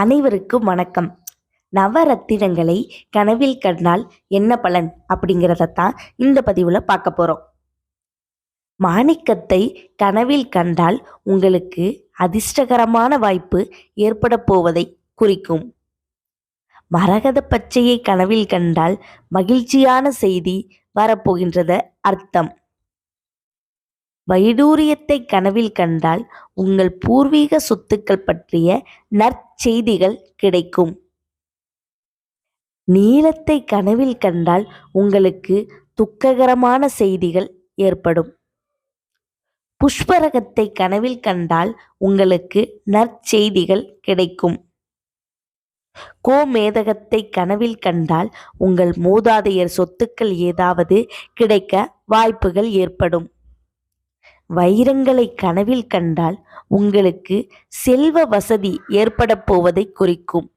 அனைவருக்கும் வணக்கம். நவரத்தினங்களை கனவில் கண்டால் என்ன பலன் அப்படிங்கிறதத்தான் இந்த பதிவில் பார்க்க போகிறோம் மாணிக்கத்தை கனவில் கண்டால் உங்களுக்கு அதிர்ஷ்டகரமான வாய்ப்பு ஏற்பட போவதை குறிக்கும். மரகத பச்சையை கனவில் கண்டால் மகிழ்ச்சியான செய்தி வரப்போகின்றத அர்த்தம். வைடூரியத்தை கனவில் கண்டால் உங்கள் பூர்வீக சொத்துக்கள் பற்றிய நற்செய்திகள் கிடைக்கும். நீளத்தை கனவில் கண்டால் உங்களுக்கு துக்ககரமான செய்திகள் ஏற்படும். புஷ்பரகத்தை கனவில் கண்டால் உங்களுக்கு நற்செய்திகள் கிடைக்கும். கோமேதகத்தை கனவில் கண்டால் உங்கள் மூதாதையர் சொத்துக்கள் ஏதாவது கிடைக்க வாய்ப்புகள் ஏற்படும். வைரங்களை கனவில் கண்டால் உங்களுக்கு செல்வ வசதி ஏற்பட போவதை குறிக்கும்.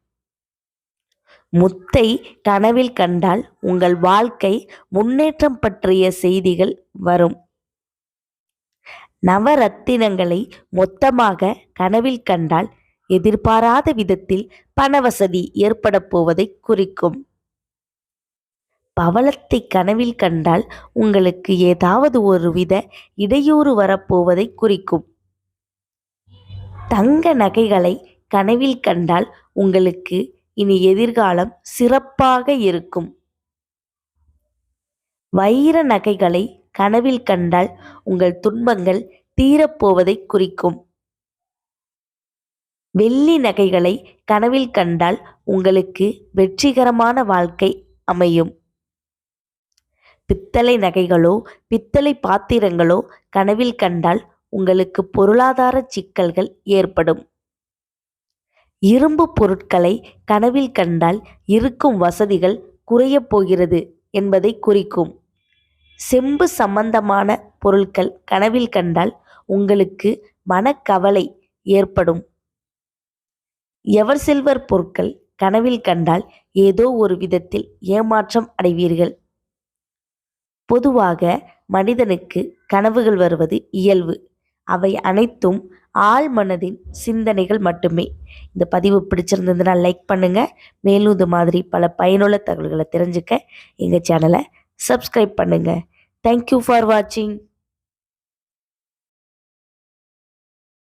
முத்தை கனவில் கண்டால் உங்கள் வாழ்க்கை முன்னேற்றம் பற்றிய செய்திகள் வரும். நவரத்தினங்களை மொத்தமாக கனவில் கண்டால் எதிர்பாராத விதத்தில் பணவசதி ஏற்பட போவதை குறிக்கும். பவளத்தை கனவில் கண்டால் உங்களுக்கு ஏதாவது ஒருவித இடையூறு வரப்போவதை குறிக்கும். தங்க நகைகளை கனவில் கண்டால் உங்களுக்கு இனி எதிர்காலம் சிறப்பாக இருக்கும். வைர நகைகளை கனவில் கண்டால் உங்கள் துன்பங்கள் தீரப்போவதை குறிக்கும். வெள்ளி நகைகளை கனவில் கண்டால் உங்களுக்கு வெற்றிகரமான வாழ்க்கை அமையும். பித்தளை நகைகளோ பித்தளை பாத்திரங்களோ கனவில் கண்டால் உங்களுக்கு பொருளாதார சிக்கல்கள் ஏற்படும். இரும்பு பொருட்களை கனவில் கண்டால் இருக்கும் வசதிகள் குறையப் போகிறது என்பதை குறிக்கும். செம்பு சம்பந்தமான பொருட்கள் கனவில் கண்டால் உங்களுக்கு மனக்கவலை ஏற்படும். எவர் சில்வர் பொருட்கள் கனவில் கண்டால் ஏதோ ஒரு விதத்தில் ஏமாற்றம் அடைவீர்கள். பொதுவாக மனிதனுக்கு கனவுகள் வருவது இயல்பு. அவை அனைத்தும் ஆழ் மனதின் சிந்தனைகள் மட்டுமே. இந்த பதிவு பிடிச்சிருந்ததுன்னா லைக் பண்ணுங்கள் மேலும் இது மாதிரி பல பயனுள்ள தகவல்களை தெரிஞ்சுக்க எங்கள் சேனலை சப்ஸ்கிரைப் பண்ணுங்கள் தேங்க்யூ ஃபார் வாட்சிங்